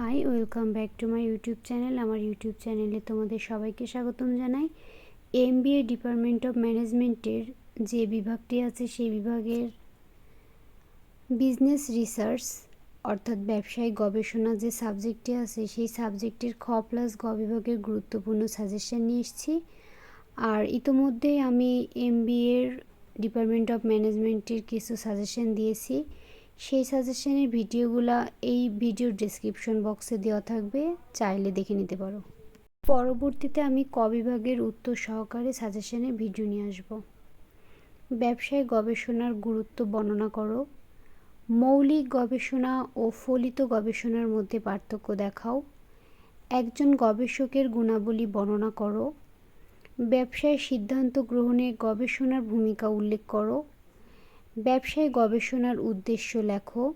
Hi welcome back to my YouTube channel আমার YouTube চ্যানেলে তোমাদের সবাইকে স্বাগতম জানাই। এম ডিপার্টমেন্ট অফ ম্যানেজমেন্টের যে বিভাগটি আছে, সেই বিভাগের বিজনেস রিসার্চ অর্থাৎ ব্যবসায়িক গবেষণা যে সাবজেক্টটি আছে, সেই সাবজেক্টের খ প্লাস গ বিভাগের গুরুত্বপূর্ণ সাজেশন নিয়ে এসেছি। আর ইতোমধ্যেই আমি এম এর ডিপার্টমেন্ট অফ ম্যানেজমেন্টের কিছু সাজেশন দিয়েছি। সেই সাজেশনের ভিডিওগুলো এই ভিডিওর ডিসক্রিপশন বক্সে দেওয়া থাকবে, চাইলে দেখে নিতে পারো। পরবর্তীতে আমি ক বিভাগের উত্তর সহকারে সাজেশনের ভিডিও নিয়ে আসব। ব্যবসায় গবেষণার গুরুত্ব বর্ণনা করো। মৌলিক গবেষণা ও ফলিত গবেষণার মধ্যে পার্থক্য দেখাও। একজন গবেষকের গুণাবলী বর্ণনা করো। ব্যবসায় সিদ্ধান্ত গ্রহণে গবেষণার ভূমিকা উল্লেখ করো। ব্যবসায় গবেষণার উদ্দেশ্য লেখো।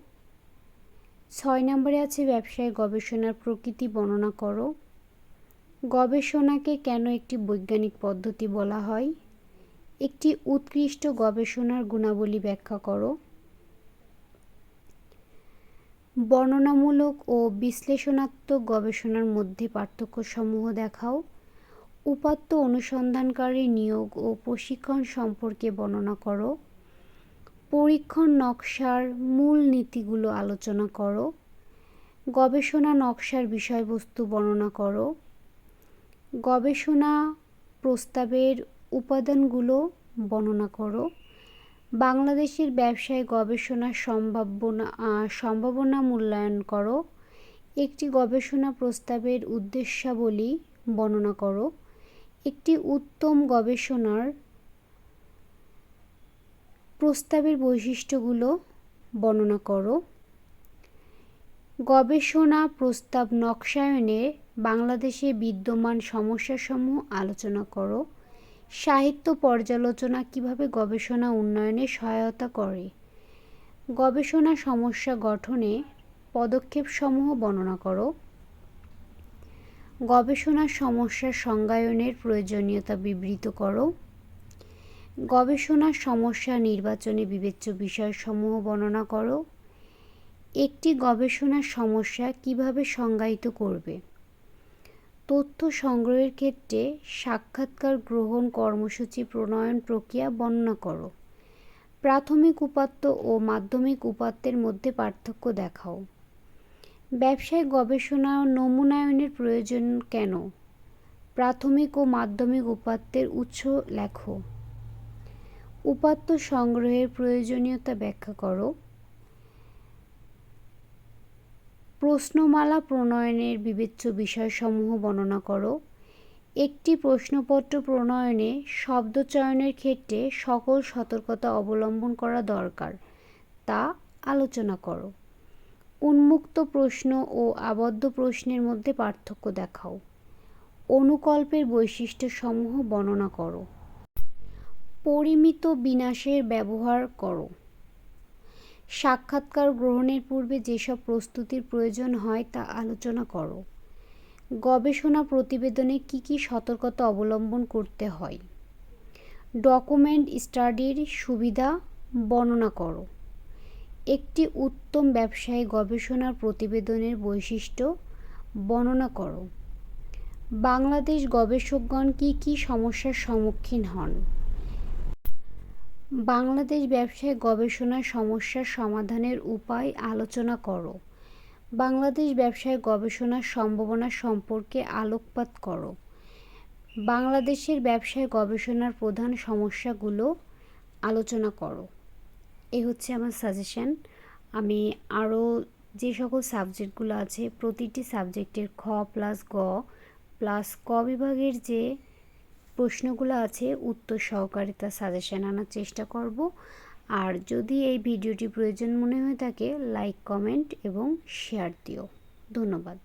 ছয় নম্বরে আছে ব্যবসায় গবেষণার প্রকৃতি বর্ণনা করো। গবেষণাকে কেন একটি বৈজ্ঞানিক পদ্ধতি বলা হয়? একটি উৎকৃষ্ট গবেষণার গুণাবলী ব্যাখ্যা করো। বর্ণনামূলক ও বিশ্লেষণাত্মক গবেষণার মধ্যে পার্থক্যসমূহ দেখাও। উপাত্ত অনুসন্ধানকারী নিয়োগ ও প্রশিক্ষণ সম্পর্কে বর্ণনা করো। পরীক্ষণ নকশার মূল নীতিগুলো আলোচনা করো। গবেষণা নকশার বিষয়বস্তু বর্ণনা করো। গবেষণা প্রস্তাবের উপাদানগুলো বর্ণনা করো। বাংলাদেশের ব্যবসায় গবেষণার সম্ভাবনা সম্ভাবনা মূল্যায়ন করো। একটি গবেষণা প্রস্তাবের উদ্দেশ্যাবলী বর্ণনা করো। একটি উত্তম গবেষণার প্রস্তাবের বৈশিষ্ট্যগুলো বর্ণনা করো। গবেষণা, প্রস্তাব, নকশায়নে বাংলাদেশে বিদ্যমান সমস্যাসমূহ আলোচনা করো। সাহিত্য পর্যালোচনা কীভাবে গবেষণা উন্নয়নে সহায়তা করে। গবেষণা সমস্যা গঠনে পদক্ষেপসমূহ বর্ণনা করো। গবেষণা সমস্যার সংজ্ঞায়নের প্রয়োজনীয়তা বিবৃত করো। গবেষণা সমস্যা নির্বাচনে বিবেচ্য বিষয়সমূহ বর্ণনা করো। একটি গবেষণা সমস্যা কীভাবে সংজ্ঞায়িত করবে? তথ্য সংগ্রহের ক্ষেত্রে সাক্ষাৎকার গ্রহণ কর্মসূচি প্রণয়ন প্রক্রিয়া বর্ণনা করো। প্রাথমিক উপাত্ত ও মাধ্যমিক উপাত্তের মধ্যে পার্থক্য দেখাও। ব্যবসায় গবেষণা নমুনায়নের প্রয়োজন কেন? প্রাথমিক ও মাধ্যমিক উপাত্তের উৎস লেখো। উপাত্ত সংগ্রহের প্রয়োজনীয়তা ব্যাখ্যা করো। প্রশ্নমালা প্রণয়নের বিবেচ্য বিষয়সমূহ বর্ণনা করো। একটি প্রশ্নপত্র প্রণয়নে শব্দ চয়নের ক্ষেত্রে সকল সতর্কতা অবলম্বন করা দরকার, তা আলোচনা করো। উন্মুক্ত প্রশ্ন ও আবদ্ধ প্রশ্নের মধ্যে পার্থক্য দেখাও। অনুকল্পের বৈশিষ্ট্যসমূহ বর্ণনা করো। পরিমিত বিনাশের ব্যবহার করো। সাক্ষাৎকার গ্রহণের পূর্বে যেসব প্রস্তুতির প্রয়োজন হয় তা আলোচনা করো। গবেষণা প্রতিবেদনে কি কি সতর্কতা অবলম্বন করতে হয়? ডকুমেন্ট স্টাডির সুবিধা বর্ণনা করো। একটি উত্তম ব্যবসায়ী গবেষণার প্রতিবেদনের বৈশিষ্ট্য বর্ণনা করো। বাংলাদেশ গবেষকগণ কি কি সমস্যার সম্মুখীন হন? বাংলাদেশ ব্যবসায় গবেষণা সমস্যার সমাধানের উপায় আলোচনা করো। বাংলাদেশ ব্যবসায় গবেষণার সম্ভাবনা সম্পর্কে আলোকপাত করো। বাংলাদেশের ব্যবসায় গবেষণার প্রধান সমস্যাগুলো আলোচনা করো। এ হচ্ছে আমার সাজেশন আমি আরও যে সকল সাবজেক্টগুলো আছে, প্রতিটি সাবজেক্টের খ প্লাস গ প্লাস ক বিভাগের যে প্রশ্নগুলো আছে, উত্তর সহকারে তার সাজেশান আনার চেষ্টা করব। আর যদি এই ভিডিওটি প্রয়োজন মনে হয়ে থাকে লাইক কমেন্ট এবং শেয়ার দিও। ধন্যবাদ।